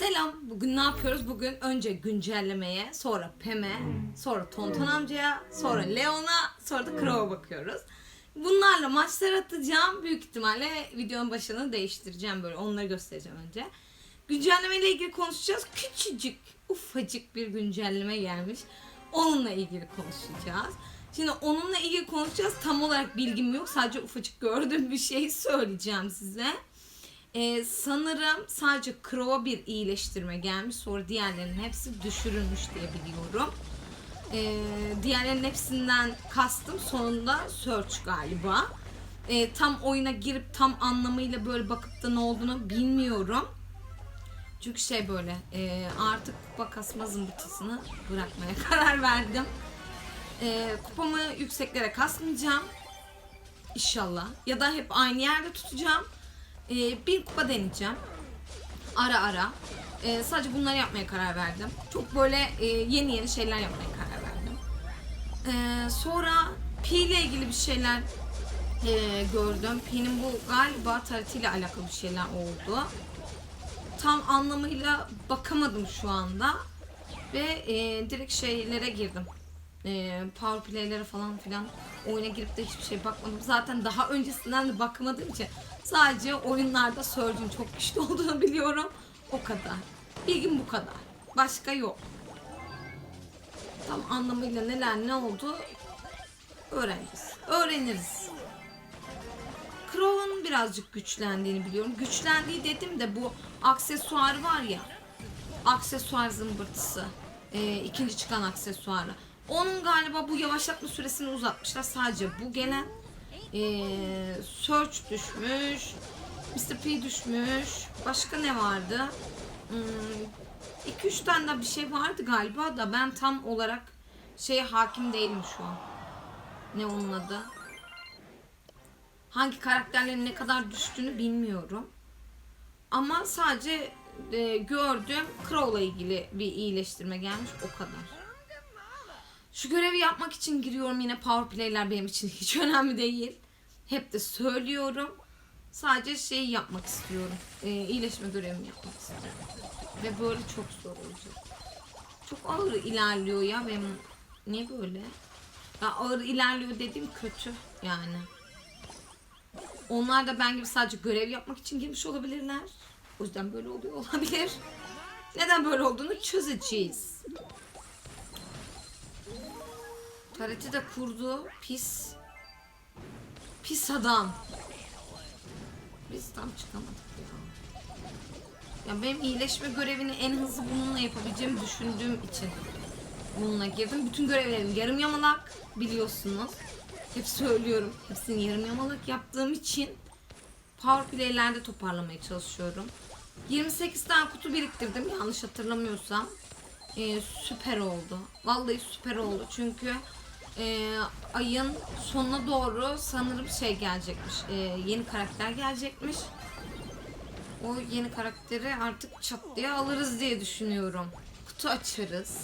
Selam. Bugün ne yapıyoruz? Bugün önce güncellemeye, sonra Pem'e, sonra Tonton amcaya, sonra Leon'a, sonra da Crow'a bakıyoruz. Bunlarla maçlar atacağım. Büyük ihtimalle videonun başını değiştireceğim böyle. Onları göstereceğim önce. Güncelleme ile ilgili konuşacağız. Küçücük, ufacık bir güncelleme gelmiş. Onunla ilgili konuşacağız. Şimdi onunla ilgili konuşacağız. Tam olarak bilgim yok. Sadece ufacık gördüğüm bir şeyi söyleyeceğim size. Ee, sanırım sadece Crow'a bir iyileştirme gelmiş. Sonra diğerlerinin hepsi düşürülmüş diye biliyorum. Ee, diğerlerinin hepsinden kastım sonunda Search galiba. Ee, tam oyuna girip tam anlamıyla böyle bakıp da ne olduğunu bilmiyorum. Çünkü şey böyle e, artık kupa kasma zımbırtısını bırakmaya karar verdim. E, kupamı yükseklere kasmayacağım. İnşallah. Ya da hep aynı yerde tutacağım. E, bir kupa deneyeceğim. Ara ara. E, sadece bunları yapmaya karar verdim. Çok böyle e, yeni yeni şeyler yapmaya karar verdim. E, sonra Pi ile ilgili bir şeyler e, gördüm. Pi'nin bu galiba tarihtiyle alakalı bir şeyler oldu tam anlamıyla bakamadım şu anda. Ve e, direkt şeylere girdim. E, power play'lere falan filan oyuna girip de hiçbir şey bakmadım. Zaten daha öncesinden de bakmadığım için sadece oyunlarda Surge'ün çok güçlü olduğunu biliyorum. O kadar. Bilgim bu kadar. Başka yok. Tam anlamıyla neler ne oldu öğreniriz. Öğreniriz. Crow'un birazcık güçlendiğini biliyorum. Güçlendiği dedim de bu aksesuar var ya. Aksesuar zımbırtısı. Ee, ikinci çıkan aksesuarı. Onun galiba bu yavaşlatma süresini uzatmışlar. Sadece bu gelen. Ee, Search düşmüş. Mr. P düşmüş. Başka ne vardı? 2-3 tane daha bir şey vardı galiba da ben tam olarak şeye hakim değilim şu an. Ne onun adı? hangi karakterlerin ne kadar düştüğünü bilmiyorum. Ama sadece e, gördüğüm Crow'la ilgili bir iyileştirme gelmiş o kadar. Şu görevi yapmak için giriyorum yine power play'ler benim için hiç önemli değil. Hep de söylüyorum. Sadece şeyi yapmak istiyorum. E, iyileşme görevimi yapmak istiyorum. Ve böyle çok zor olacak. Çok ağır ilerliyor ya benim. Niye böyle? Ya ağır ilerliyor dediğim kötü yani. Onlar da ben gibi sadece görev yapmak için girmiş olabilirler. O yüzden böyle oluyor olabilir. Neden böyle olduğunu çözeceğiz. Tareti de kurdu. Pis. Pis adam. Biz tam çıkamadık ya. Ya benim iyileşme görevini en hızlı bununla yapabileceğimi düşündüğüm için bununla girdim. Bütün görevlerim yarım yamalak biliyorsunuz. Hep söylüyorum. Hepsini yarım yamalak yaptığım için power play'lerde toparlamaya çalışıyorum. 28 tane kutu biriktirdim yanlış hatırlamıyorsam. Ee, süper oldu. Vallahi süper oldu çünkü e, ayın sonuna doğru sanırım şey gelecekmiş. E, yeni karakter gelecekmiş. O yeni karakteri artık çat diye alırız diye düşünüyorum. Kutu açarız.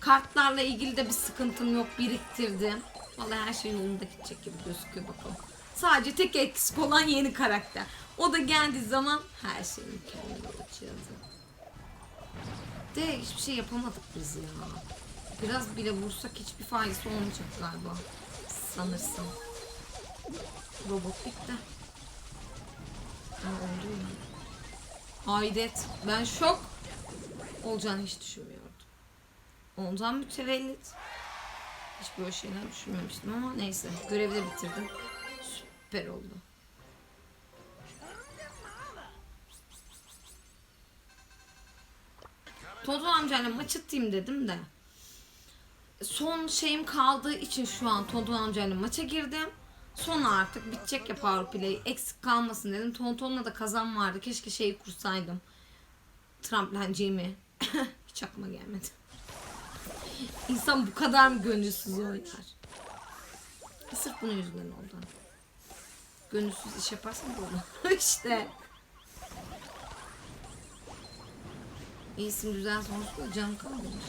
Kartlarla ilgili de bir sıkıntım yok biriktirdim. Vallahi her şey yolunda gidecek gibi gözüküyor bakalım. Sadece tek eksik olan yeni karakter. O da geldiği zaman her şey mükemmel olacak. De hiçbir şey yapamadık biz ya. Biraz bile vursak hiçbir faydası olmayacak galiba. Sanırsam. Robot bitti. Oldu ya. Hayret. Ben şok olacağını hiç düşünmüyordum. Ondan mütevellit. Hiç böyle şeyler düşünmemiştim ama neyse. Görevi de bitirdim. Süper oldu. Toto amcayla maç atayım dedim de. Son şeyim kaldığı için şu an Tonton amcayla maça girdim. Sonra artık bitecek ya power. Eksik kalmasın dedim. Tonton'la da kazan vardı. Keşke şeyi kursaydım. Tramplenciğimi. Hiç aklıma gelmedi. İnsan bu kadar mı gönülsüz oynar? Sırf bunun yüzünden oldu. Gönülsüz iş yaparsan böyle. işte. İyisin güzel sonuçta can kalmış.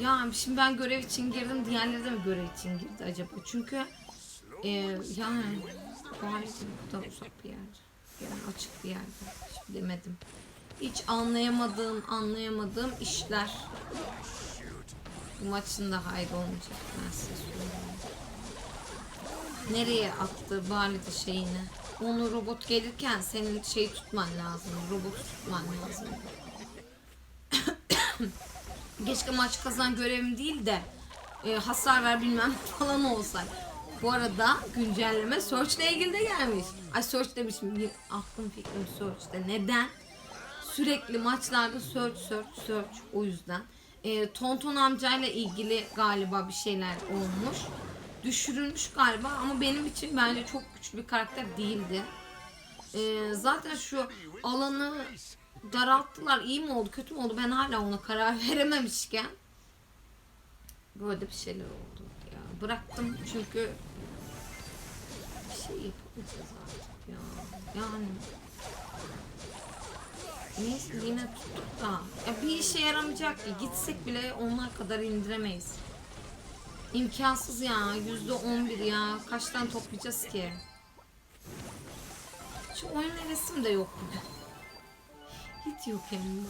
Ya şimdi ben görev için girdim. Diğerleri de mi görev için girdi acaba? Çünkü e, yani gayet bu kadar uzak bir yer. Yani açık bir yerde. Hiç bilemedim. Hiç anlayamadığım, anlayamadığım işler. Bu maçın da hayır olmayacak ben size söyleyeyim. Nereye attı Barley'de şeyini? Onu robot gelirken senin şeyi tutman lazım. Robotu tutman lazım. Keşke maç kazan görevim değil de e, hasar ver bilmem falan olsaydı. Bu arada güncelleme Search ile ilgili de gelmiş. Ay Search demişim. Bir aklım fikrim Search'te. Neden? Sürekli maçlarda Search, Search, Search. O yüzden. E, Tonton amcayla ilgili galiba bir şeyler olmuş. Düşürülmüş galiba ama benim için bence çok güçlü bir karakter değildi. E, zaten şu alanı daralttılar. İyi mi oldu, kötü mü oldu? Ben hala ona karar verememişken böyle bir şeyler oldu ya. Bıraktım çünkü bir şey yapamayacağız artık ya. Yani Neyse yine tuttuk da. Ya bir işe yaramayacak ki. Gitsek bile onlar kadar indiremeyiz. İmkansız ya. Yüzde on bir ya. Kaçtan toplayacağız ki? Şu oyun hevesim de yok bugün. Hiç yok hem de.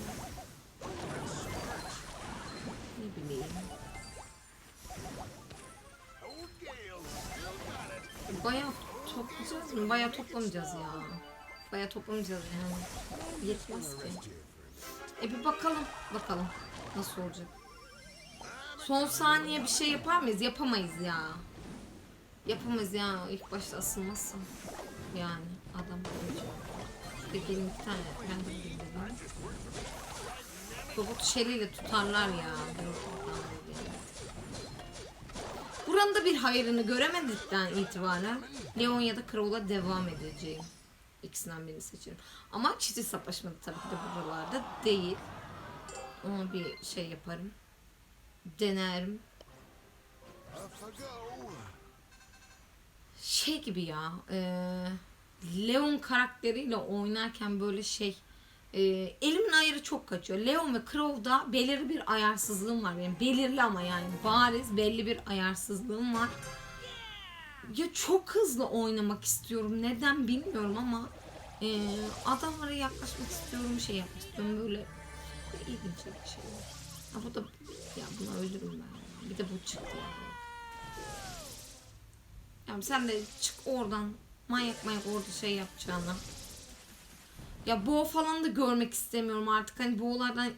Ne bileyim. Bayağı toplayacağız mı? Bayağı toplamayacağız ya. Bayağı toplamayacağız yani. Yetmez ki. E bir bakalım. Bakalım. Nasıl olacak. Son saniye bir şey yapar mıyız? Yapamayız ya. Yapamayız ya. İlk başta asılmazsın. Yani adam olacak. Bir tane. Ben de. Robot şeliyle tutarlar ya. Buranın da bir hayrını göremedikten itibaren Leon ya da Crow'la devam edeceğim. İkisinden birini seçerim. Ama çift hesaplaşmadı tabii ki de buralarda değil. Onu bir şey yaparım. Denerim. Şey gibi ya. E, Leon karakteriyle oynarken böyle şey e, elimin ayarı çok kaçıyor. Leon ve Crow'da belirli bir ayarsızlığım var benim. Belirli ama yani bariz belli bir ayarsızlığım var. Ya çok hızlı oynamak istiyorum. Neden bilmiyorum ama e, adamlara yaklaşmak istiyorum. Şey yapmak istiyorum. Böyle, böyle ilginç bir şey. Ha, bu da ya buna ölürüm ben. Bir de bu çıktı yani. Yani sen de çık oradan manyak manyak orada şey yapacağına. Ya boğa falan da görmek istemiyorum artık. Hani boğalardan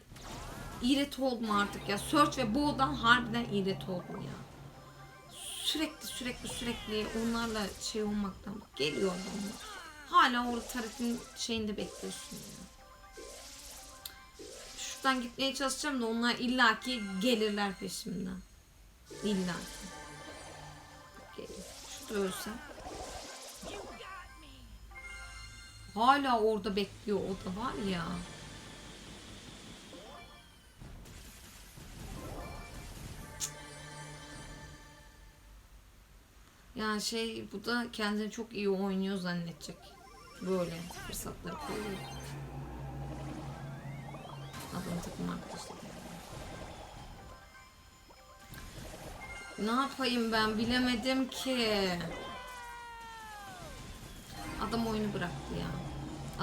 iğret oldum artık ya. Search ve boğadan harbiden iğret oldum ya. Sürekli sürekli sürekli onlarla şey olmaktan geliyor adamlar. Hala orada taretin şeyinde bekliyorsun ya. Şuradan gitmeye çalışacağım da onlar illaki gelirler peşimden. İllaki. Gelir. Şurada ölsem. Hala orada bekliyor o da var ya. Yani şey bu da kendini çok iyi oynuyor zannedecek. Böyle fırsatları koyuyor. Adam takım arkadaşları. Ne yapayım ben bilemedim ki. Adam oyunu bıraktı ya.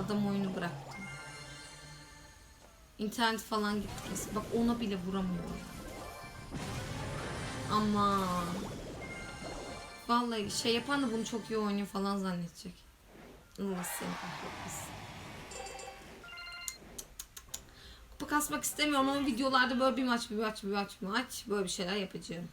Adam oyunu bıraktı. İnternet falan gitti kesin. Bak ona bile vuramıyor. Ama Vallahi şey yapan da bunu çok iyi oynuyor falan zannedecek. Seni kahretmesin. Kupa kasmak istemiyorum ama videolarda böyle bir maç bir maç bir maç bir maç böyle bir şeyler yapacağım.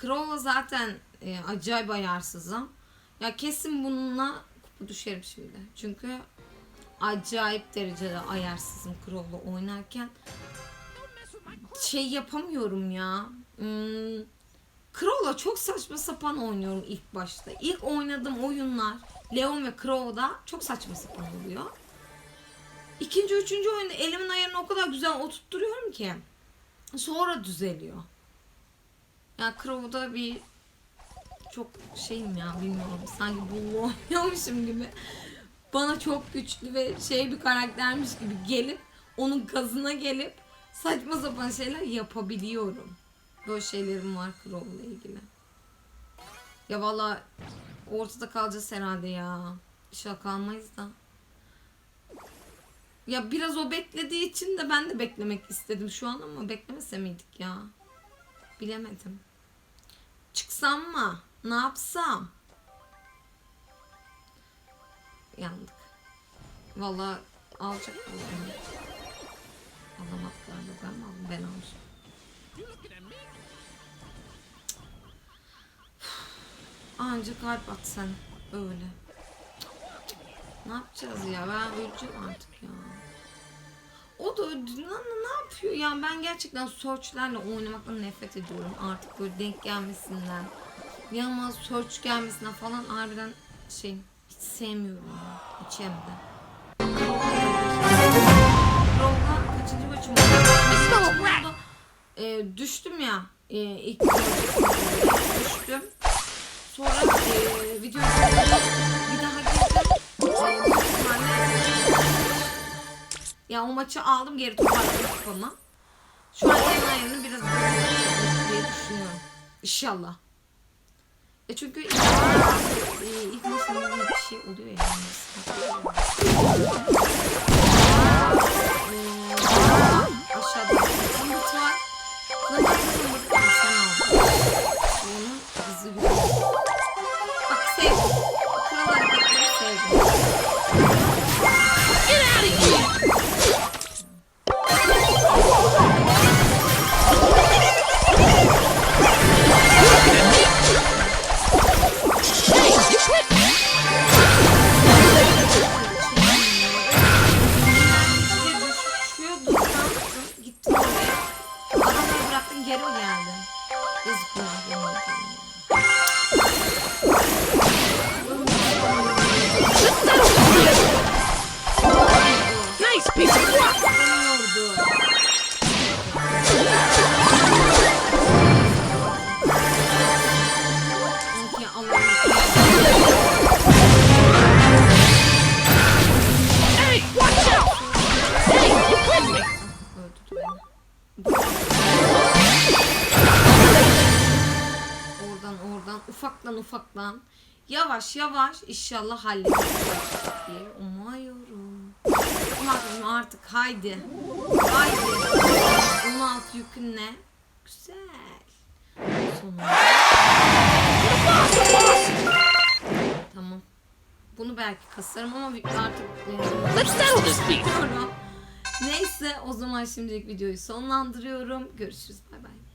Crow'la zaten e, acayip ayarsızım. Ya kesin bununla kupa düşerim şimdi. Çünkü acayip derecede ayarsızım Crow'la oynarken. Şey yapamıyorum ya. Hmm, Crow'la çok saçma sapan oynuyorum ilk başta. İlk oynadığım oyunlar Leon ve Crow'da çok saçma sapan oluyor. İkinci, üçüncü oyunda elimin ayarını o kadar güzel oturtturuyorum ki. Sonra düzeliyor. Ya Crow'da bir çok şeyim ya bilmiyorum. Sanki bullu oynuyormuşum gibi. Bana çok güçlü ve şey bir karaktermiş gibi gelip onun gazına gelip saçma sapan şeyler yapabiliyorum. Böyle şeylerim var Crow'la ilgili. Ya valla Ortada kalacağız herhalde ya. İnşallah kalmayız da. Ya biraz o beklediği için de ben de beklemek istedim şu an ama beklemese miydik ya? Bilemedim. Çıksam mı? Ne yapsam? Yandık. Vallahi alacak mı? Alamadık galiba ben aldım? Ben almışım. Anca kalp at sen. Öyle. Ne yapacağız ya? Ben öleceğim artık ya. O da. Ne, yapıyor ya? Ben gerçekten searchlerle oynamaktan nefret ediyorum. Artık böyle denk gelmesinden. Yanıma search gelmesinden falan harbiden şey hiç sevmiyorum ya. Hiç hem de. Kaçıncı maçım oldu? Ee, düştüm ya. Ee, ilk düştüm. Sonra e, video bir daha girdim. E, ya o maçı aldım geri toparladım kupama. Şu an en ayarını biraz diye düşünüyorum. İnşallah. E çünkü ilk, e, ilk maçında bir şey oluyor yani. Yavaş yavaş inşallah halledeceğiz diye umuyorum. Umarım artık haydi. Haydi. 16 yükün ne? Güzel. Sonunda. Tamam. Bunu belki kasarım ama artık Let's settle this. Neyse o zaman şimdilik videoyu sonlandırıyorum. Görüşürüz. Bay bay.